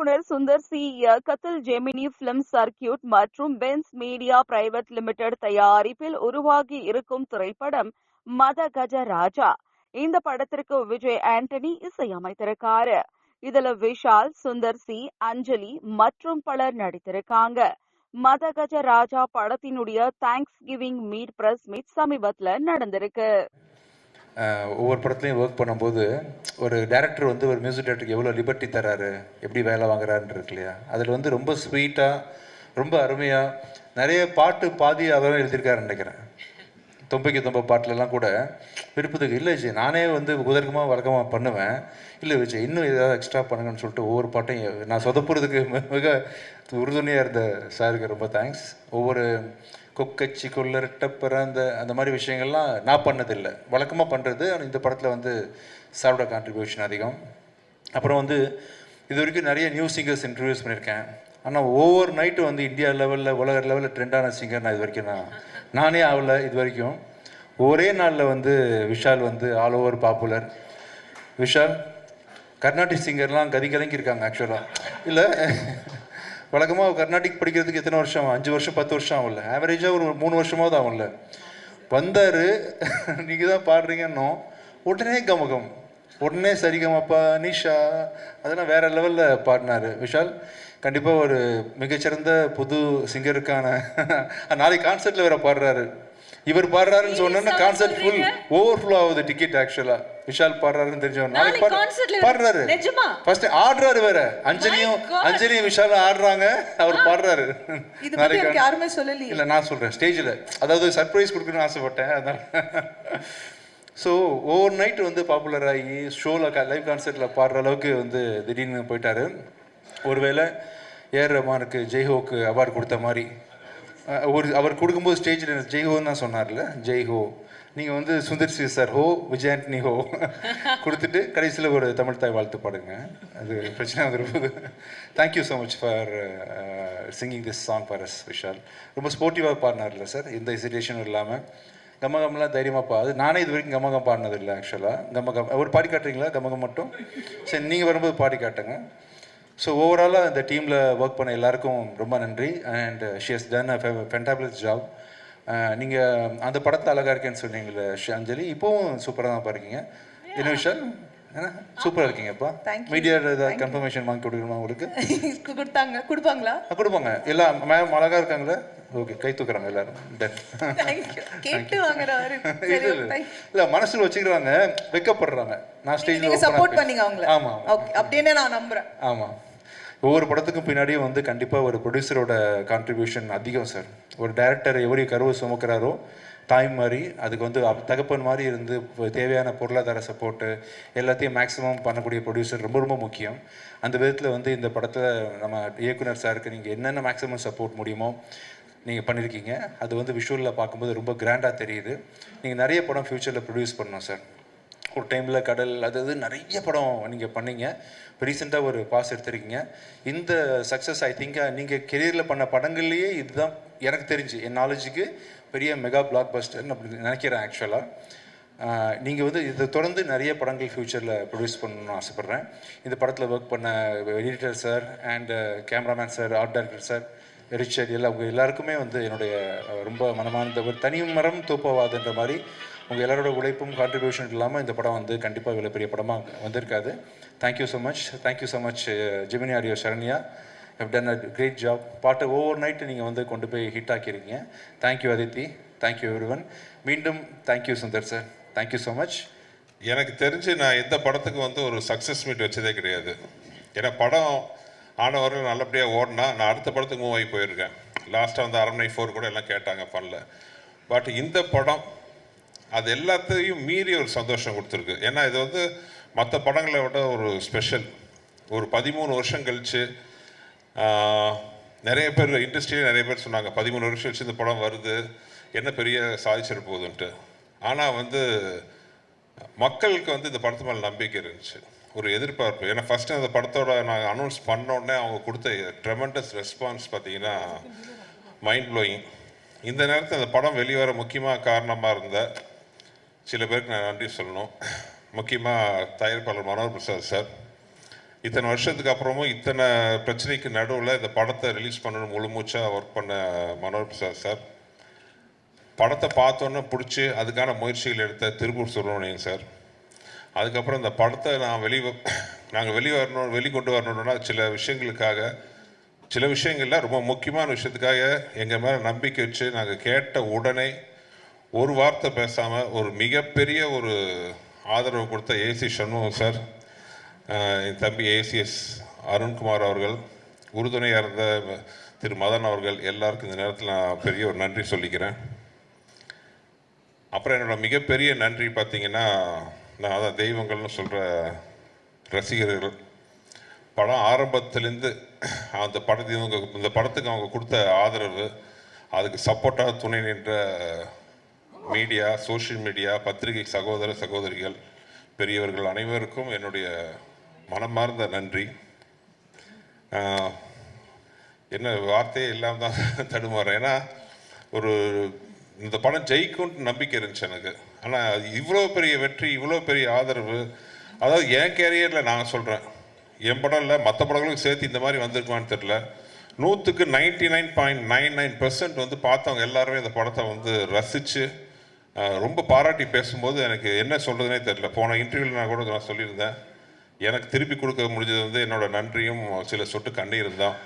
இயக்குனர் சுந்தர் சி இயக்கத்தில் Gemini film circuit மற்றும் பென்ஸ் மீடியா பிரைவேட் லிமிடெட் தயாரிப்பில் உருவாகி இருக்கும் திரைப்படம் மத கஜ ராஜா இந்த படத்திற்கு விஜய் ஆண்டனி இசையமைத்திருக்காரு. இதுல விஷால் சுந்தர் சி அஞ்சலி மற்றும் பலர் நடித்திருக்காங்க. மத கஜ ராஜா படத்தினுடைய thanks giving meet press meet சமீபத்துல நடந்திருக்கு. ஒவ்வொரு படத்துலையும் ஒர்க் பண்ணும்போது ஒரு டேரக்டர் வந்து ஒரு மியூசிக் டேரக்டருக்கு எவ்வளோ லிபர்ட்டி தராரு? எப்படி வேலை வாங்குறாருன்னு இருக்கு இல்லையா? அதில் வந்து ரொம்ப ஸ்வீட்டாக ரொம்ப அருமையாக நிறைய பாட்டு பாதி அவரும் எழுதியிருக்காருன்னு நினைக்கிறேன். தொம்பைக்கு தொம்ப பாட்டிலலாம் கூட விருப்பத்துக்கு இல்லை விஜய். நானே வந்து குதர்க்கமாக வழக்கமாக பண்ணுவேன். இல்லை விஜய் இன்னும் ஏதாவது எக்ஸ்ட்ரா பண்ணுங்கன்னு சொல்லிட்டு ஒவ்வொரு பாட்டையும் நான் சொதப்புறதுக்கு மிக உறுதுணையாக இருந்த சாருக்கு ரொம்ப தேங்க்ஸ் ஒவ்வொரு கொக்கச்சி கொள்ளரட்ட பிறந்த அந்த மாதிரி விஷயங்கள்லாம் நான் பண்ணதில்லை. வழக்கமாக பண்ணுறது ஆனால் இந்த படத்தில் வந்து சாரோட கான்ட்ரிபியூஷன் அதிகம். அப்புறம் வந்து இது வரைக்கும் நிறைய நியூ சிங்கர்ஸ் இன்ட்ரடியூஸ் பண்ணியிருக்கேன். ஆனால் ஒவ்வொரு நைட்டு வந்து இந்தியா லெவலில் உலக லெவலில் ட்ரெண்டான சிங்கர் நான் இது வரைக்கும் நான் நானே ஆகல இது வரைக்கும். ஒரே நாளில் வந்து விஷால் வந்து all over popular Vishal Carnatic சிங்கர்லாம் கதி கலங்கியிருக்காங்க ஆக்சுவலாக இல்லை வழக்கமாக கர்நாடிக் படிக்கிறதுக்கு எத்தனை வருஷம்? அஞ்சு வருஷம் பத்து வருஷம் ஆகும்ல. ஆவரேஜாக ஒரு மூணு வருஷமாவது ஆகும்ல. வந்தார். நீங்கள் தான் பாடுறீங்கன்னோ உடனே கமகம். உடனே சரிகமப்பா நிஷா அதெல்லாம் வேற லெவலில் பாடினாரு. விஷால் கண்டிப்பாக ஒரு மிகச்சிறந்த புது சிங்கருக்கான நாளைக்கு கான்சர்ட்டில் வேற பாடுறாரு. இவர் பாடுறாருன்னு சொன்னோன்னா கான்சர்ட் ஃபுல் ஓவர்ஃப்ளோ ஆகுது டிக்கெட் ஆக்சுவலாக விஷால் பாடுறாருன்னு தெரிஞ்சவன். நாளைக்கு நாளைக்கு பாடு- பாடுறாரு? ஃபர்ஸ்ட் ஆடுறாரு வேற. அஞ்சலியும். அஞ்சலியும் விஷாலும் ஆடுறாங்க. அவர் பாடுறாரு. எனக்கு யாருமே சொல்லலையே. இல்ல நான் சொல்றேன். ஸ்டேஜில் அதாவது சர்ப்ரைஸ் கொடுக்கணும்னு ஆசைப்பட்டேன். அதனால. ஸோ ஓவர் நைட் வந்து பாப்புலர் ஆகி ஷோவில் லைவ் கான்சர்ட்டில் பாடுற அளவுக்கு வந்து திடீர்னு போயிட்டாரு. ஒருவேளை ஏஆர் ரஹ்மானுக்கு ஜெய்ஹோக்கு அவார்டு கொடுத்த மாதிரி ஒரு அவர் கொடுக்கும்போது ஸ்டேஜில் ஜெய்ஹோன்னு தான் சொன்னார்ல. ஜெய்ஹோ. நீங்கள் வந்து சுந்தர் சி சார் ஹோ விஜய் ஆண்டனி ஹோ கொடுத்துட்டு கடைசியில் ஒரு தமிழ் தாய் வாழ்த்து பாடுங்க. அது பிரச்சனை வந்துருப்போது. Thank you so much for singing this song for S Vishal. ரொம்ப ஸ்போர்ட்டிவாக பாடினார்ல சார் எந்த ஹெசிடேஷனும் இல்லாமல் கமகம்லாம் தைரியமாக பா அது நானே இது வரைக்கும் கமகம் பாடினது இல்லை ஆக்சுவலாக கமகம் ஒரு பாடி காட்டுறீங்களா? கமகம் மட்டும்? சரி நீங்கள் வரும்போது பாடி காட்டுங்க. ஸோ ஓவராலாக இந்த டீமில் ஒர்க் பண்ண எல்லாருக்கும் ரொம்ப நன்றி. And she has done fantabulous job நீங்கள் அந்த படத்தில் அழகாக இருக்கேன்னு சொன்னீங்களே அஞ்சலி இப்போவும் சூப்பராக தான் பாருக்கீங்க. என்ன விஷால் சூப்பராக இருக்கீங்கப்பா. மீடியா ஏதாவது கன்ஃபர்மேஷன் வாங்கி கொடுக்கணுமா உங்களுக்கு? கொடுத்தாங்க. கொடுப்பாங்களா? கொடுப்பாங்க. எல்லாம் மேம் அழகாக இருக்காங்களா? ஓகே கை தூக்குறாங்க எல்லாரும். இல்ல மனசுல வச்சுக்கிறாங்க வெக்கப்படுறாங்க. நான் ஸ்டேஜ்ல சப்போர்ட் பண்ணீங்க அவங்கள? ஆமா ஓகே அப்படின்னு நான் நம்புறேன். ஆமா. ஒவ்வொரு படத்துக்கும் பின்னாடியும் வந்து கண்டிப்பாக ஒரு ப்ரொடியூசரோட கான்ட்ரிபியூஷன் அதிகம் சார் ஒரு டேரக்டர் எப்படி கருவை சுமக்கிறாரோ தாய் மாதிரி அதுக்கு வந்து தகப்பன் மாதிரி இருந்து தேவையான பொருளாதார சப்போர்ட்டு எல்லாத்தையும் மேக்ஸிமம் பண்ணக்கூடிய ப்ரொடியூசர் ரொம்ப ரொம்ப முக்கியம். அந்த விதத்தில் வந்து இந்த படத்தில் நம்ம இயக்குனர் சாருக்கு நீங்கள் என்னென்ன மேக்ஸிமம் சப்போர்ட் முடியுமோ நீங்கள் பண்ணியிருக்கீங்க அது வந்து விஷுவலில் பார்க்கும்போது ரொம்ப கிராண்டாக தெரியுது. நீங்கள் நிறைய படம் ஃப்யூச்சரில் ப்ரொடியூஸ் பண்ணணும் சார் ஒரு டைமில் கடல் அது இது நிறைய படம் நீங்கள் பண்ணீங்க. இப்போ ரீசெண்டாக ஒரு பாஸ் எடுத்திருக்கீங்க. இந்த சக்ஸஸ் ஐ திங்க் நீங்கள் கெரியரில் பண்ண படங்கள்லேயே இதுதான் எனக்கு தெரிஞ்சு. என் நாலேஜுக்கு பெரிய மெகா பிளாக் பஸ்டர்னு அப்படி நினைக்கிறேன் ஆக்சுவலாக நீங்கள் வந்து இதை தொடர்ந்து நிறைய படங்கள் ஃப்யூச்சரில் ப்ரொடியூஸ் பண்ணணும்னு ஆசைப்பட்றேன். இந்த படத்தில் ஒர்க் பண்ண editor sir and cameraman sir art director sir Richard எல்லாம் உங்கள் எல்லாருக்குமே வந்து என்னுடைய ரொம்ப மனமார்ந்த ஒரு தனி மரம் தூப்பவாதுன்ற மாதிரி உங்கள் எல்லாரோட உழைப்பும் கான்ட்ரிபியூஷன் இல்லாமல் இந்த படம் வந்து கண்டிப்பாக இவ்வளோ பெரிய படமாக வந்திருக்காது thank you so much thank you so much Gemini audio Saranya have done a great job பாட்டை ஓவர் நைட்டு நீங்கள் வந்து கொண்டு போய் hit ஆக்கியிருக்கீங்க thank you Aditi thank you every மீண்டும் thank you Sundar sir thank you so much எனக்கு தெரிஞ்சு நான் எந்த படத்துக்கு வந்து ஒரு சக்ஸஸ் மீட் வச்சதே கிடையாது. ஏன்னா படம் ஆனவர்கள் நல்லபடியாக ஓடினா நான் அடுத்த படத்துக்கு மூவ் ஆகி போயிருக்கேன். லாஸ்ட்டாக வந்து அரண்மனை ஃபோர் கூட எல்லாம் கேட்டாங்க பண்ணல பட் இந்த படம் அது எல்லாத்தையும் மீறி ஒரு சந்தோஷம் கொடுத்துருக்கு. ஏன்னா இது வந்து மற்ற படங்களை விட ஒரு ஸ்பெஷல் ஒரு பதிமூணு வருஷம் கழிச்சு நிறைய பேர் இண்டஸ்ட்ரியிலே நிறைய பேர் சொன்னாங்க பதிமூணு வருஷம் கழிச்சு இந்த படம் வருது என்ன பெரிய சாதிச்சிட போகுதுன்ட்டு. ஆனால் வந்து மக்களுக்கு வந்து இந்த படத்து மேலே நம்பிக்கை இருந்துச்சு. ஒரு எதிர்பார்ப்பு. ஏன்னா ஃபஸ்ட்டு அந்த படத்தோட நாங்கள் அனௌன்ஸ் பண்ணோடனே அவங்க கொடுத்த ட்ரெமெண்டஸ் ரெஸ்பான்ஸ் பார்த்தீங்கன்னா மைண்ட் ப்ளோயிங் இந்த நேரத்தில் அந்த படம் வெளிவர முக்கியமாக காரணமாக இருந்த சில பேருக்கு நான் நன்றி சொல்லணும். முக்கியமாக தயாரிப்பாளர் மனோகர் பிரசாத் சார். இத்தனை வருஷத்துக்கு அப்புறமும் இத்தனை பிரச்சனைக்கு நடுவில் இந்த படத்தை ரிலீஸ் பண்ணணும் முழு மூச்சாக ஒர்க் பண்ண மனோர் பிரசாத் சார். படத்தை பார்த்தோன்னே பிடிச்சி அதுக்கான முயற்சிகள் எடுத்த திருப்பூர் சுப்பிரமணியன் சார். அதுக்கப்புறம் இந்த படத்தை நான் வெளி நாங்கள் வெளி வரணும் வெளிக்கொண்டு வரணும்னா சில விஷயங்களுக்காக சில விஷயங்கள்லாம் ரொம்ப முக்கியமான விஷயத்துக்காக எங்கள் மேலே நம்பிக்கை வச்சு நாங்கள் கேட்ட உடனே ஒரு வார்த்தை பேசாமல் ஒரு மிகப்பெரிய ஒரு ஆதரவு கொடுத்த ஏசி சண்முகம் சார் என் தம்பி ஏசிஎஸ் அருண்குமார் அவர்கள் உறுதுணையாக இருந்த திரு மதன் அவர்கள் எல்லாருக்கும் இந்த நேரத்தில் நான் பெரிய ஒரு நன்றி சொல்லிக்கிறேன். அப்புறம் என்னோட மிகப்பெரிய நன்றி பார்த்தீங்கன்னா நான் அதான் தெய்வங்கள்னு சொல்கிற ரசிகர்கள். படம் ஆரம்பத்துலேருந்து அந்த படத்தை இவங்க இந்த படத்துக்கு அவங்க கொடுத்த ஆதரவு அதுக்கு சப்போர்ட்டாக துணை நின்ற மீடியா சோஷியல் மீடியா பத்திரிகை சகோதர சகோதரிகள் பெரியவர்கள் அனைவருக்கும் என்னுடைய மனமார்ந்த நன்றி. என்ன வார்த்தையே இல்லாமல் தான் தடுமாறேன். ஏன்னா ஒரு இந்த படம் ஜெயிக்கும்னு நம்பிக்கை இருந்துச்சு எனக்கு. ஆனால் இவ்வளோ பெரிய வெற்றி இவ்வளோ பெரிய ஆதரவு அதாவது என் கேரியரில் நான் சொல்கிறேன் என் படம் இல்லை மற்ற படங்களும் சேர்த்து இந்த மாதிரி வந்திருக்குமான்னு தெரில நூற்றுக்கு ninety nine point nine nine வந்து பார்த்தவங்க எல்லாருமே இந்த படத்தை வந்து ரசித்து ரொம்ப பாராட்டி பேசும்போது எனக்கு என்ன சொல்கிறதுனே தெரில போன இன்டர்வியூவில் நான் கூட நான் சொல்லியிருந்தேன். எனக்கு திருப்பி கொடுக்க முடிஞ்சது வந்து என்னோட நன்றியும் சில சொட்டு கண்ணீரும் தான்.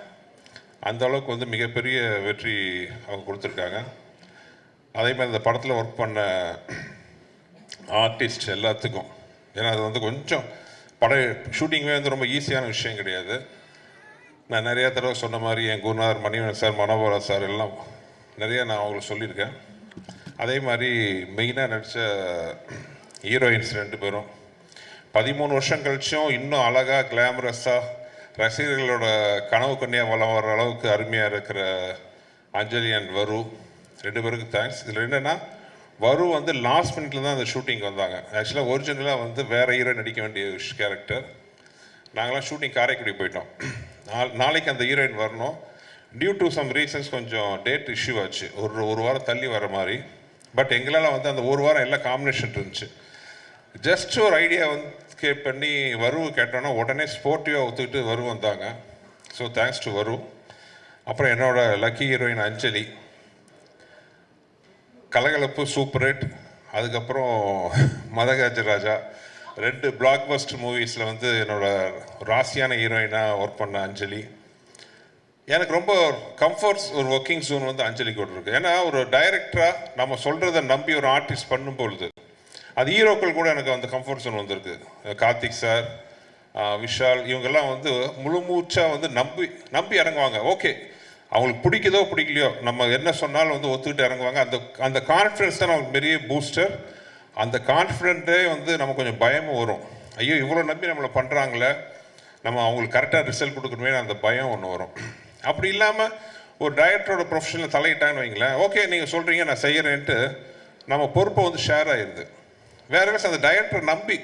அந்த அளவுக்கு வந்து மிகப்பெரிய வெற்றி அவங்க கொடுத்துருக்காங்க. அதே மாதிரி இந்த படத்தில் ஒர்க் பண்ண ஆர்டிஸ்ட் எல்லாத்துக்கும். ஏன்னா அது வந்து கொஞ்சம் பட ஷூட்டிங்குமே வந்து ரொம்ப ஈஸியான விஷயம் கிடையாது. நான் நிறையா தடவை சொன்ன மாதிரி என் குருநாதர் மணிவன் சார் மனோபரா சார் எல்லாம் நிறையா நான் அவங்களுக்கு சொல்லியிருக்கேன். அதே மாதிரி மெயினாக நடித்த ஹீரோயின்ஸ் ரெண்டு பேரும். பதிமூணு வருஷம் கழிச்சும் இன்னும் அழகாக கிளாமரஸாக ரசிகர்களோட கனவு கண்ணியாக வளம் வர அளவுக்கு அருமையாக இருக்கிற அஞ்சலி அண்ட் வரு. ரெண்டு பேருக்கு தேங்க்ஸ் இதில் என்னென்னா வரு வந்து லாஸ்ட் மினிட்ல தான் அந்த ஷூட்டிங் வந்தாங்க. ஆக்சுவலாக ஒரிஜினலாக வந்து வேற ஹீரோ நடிக்க வேண்டிய கேரக்டர் நாங்களாம் ஷூட்டிங் காரைக்குடி போயிட்டோம். நாள் நாளைக்கு அந்த ஹீரோயின் வரணும். டியூ டு சம் ரீசன்ஸ் கொஞ்சம் டேட் இஷ்யூ ஆச்சு. ஒரு ஒரு வாரம் தள்ளி வர மாதிரி. பட் எங்களால் வந்து அந்த ஒரு வாரம் எல்லாம் காம்பினேஷன் இருந்துச்சு. ஜஸ்ட் ஒரு ஐடியா வந்து கேப் பண்ணி வரு கேட்டோன்னா உடனே ஸ்போர்ட்டிவாக ஒத்துக்கிட்டு வரு வந்தாங்க. ஸோ தேங்க்ஸ் டு வரு. அப்புறம் என்னோட லக்கி ஹீரோயின் அஞ்சலி. கலகலப்பு சூப்பர் ஹிட் அதுக்கப்புறம் மதகாஜ ராஜா. ரெண்டு பிளாக் பஸ்ட் மூவிஸில் வந்து என்னோட ராசியான ஹீரோயினாக ஒர்க் பண்ண அஞ்சலி. எனக்கு ரொம்ப கம்ஃபர்ட்ஸ் ஒரு ஒர்க்கிங் ஜோன் வந்து அஞ்சலி கூட இருக்கு. ஏன்னா ஒரு டைரக்டராக நம்ம சொல்கிறத நம்பி ஒரு ஆர்டிஸ்ட் பண்ணும் பொழுது அது ஹீரோக்கள் கூட எனக்கு அந்த கம்ஃபர்ட் ஜோன் வந்திருக்கு. கார்த்திக் சார் விஷால் இவங்கெல்லாம் வந்து முழு மூச்சாக வந்து நம்பி நம்பி இறங்குவாங்க. ஓகே அவங்களுக்கு பிடிக்குதோ பிடிக்கலையோ நம்ம என்ன சொன்னாலும் வந்து ஒத்துக்கிட்டு இறங்குவாங்க. அந்த அந்த கான்ஃபிடன்ஸ் தான் அவங்களுக்கு பெரிய பூஸ்டர் அந்த கான்ஃபிடென்ட்டே வந்து நம்ம கொஞ்சம் பயமும் வரும். ஐயோ இவ்வளோ நம்பி நம்மளை பண்ணுறாங்களே நம்ம அவங்களுக்கு கரெக்டாக ரிசல்ட் கொடுக்கணுமே அந்த பயம் ஒன்று வரும். அப்படி இல்லாமல் ஒரு டைரக்டரோட ப்ரொஃபஷனில் தலையிட்டான்னு வைங்களேன். ஓகே நீங்கள் சொல்கிறீங்க நான் செய்கிறேன்ட்டு நம்ம பொறுப்பை வந்து ஷேர் ஆயிடுது வேற என்ன அந்த டைரக்டர் நம்பி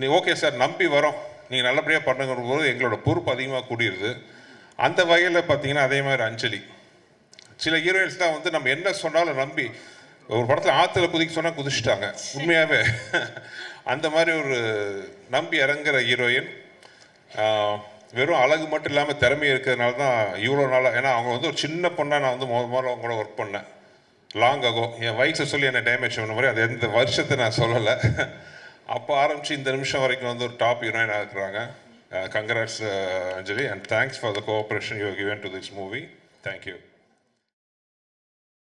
நீ ஓகே சார் நம்பி வரோம். நீங்கள் நல்லபடியாக பண்ணுங்கிற போது எங்களோட பொறுப்பு அதிகமாக கூடியிருது அந்த வகையில் பார்த்தீங்கன்னா அதே மாதிரி அஞ்சலி. சில ஹீரோயின்ஸ் தான் வந்து நம்ம என்ன சொன்னாலும் நம்பி ஒரு படத்தில் ஆற்றுல குதிக்க சொன்னால் குதிச்சிட்டாங்க. உண்மையாகவே அந்த மாதிரி ஒரு நம்பி இறங்குற ஹீரோயின் வெறும் அழகு மட்டும் இல்லாமல் திறமை இருக்கிறதுனால தான் இவ்வளோ நாளாக ஏன்னா அவங்க வந்து ஒரு சின்ன பொண்ணாக நான் வந்து முத முதல்ல அவங்க கூட ஒர்க் பண்ணேன். லாங் ஆகோ என் வயசை சொல்லி என்னை டேமேஜ் பண்ண மாதிரி அது எந்த வருஷத்தை நான் சொல்லலை. அப்போ ஆரம்பித்து இந்த நிமிஷம் வரைக்கும் வந்து ஒரு டாப் ஹீரோயின் இருக்கிறாங்க. Uh, congrats uh, Anjali and thanks for the cooperation you given to this movie thank you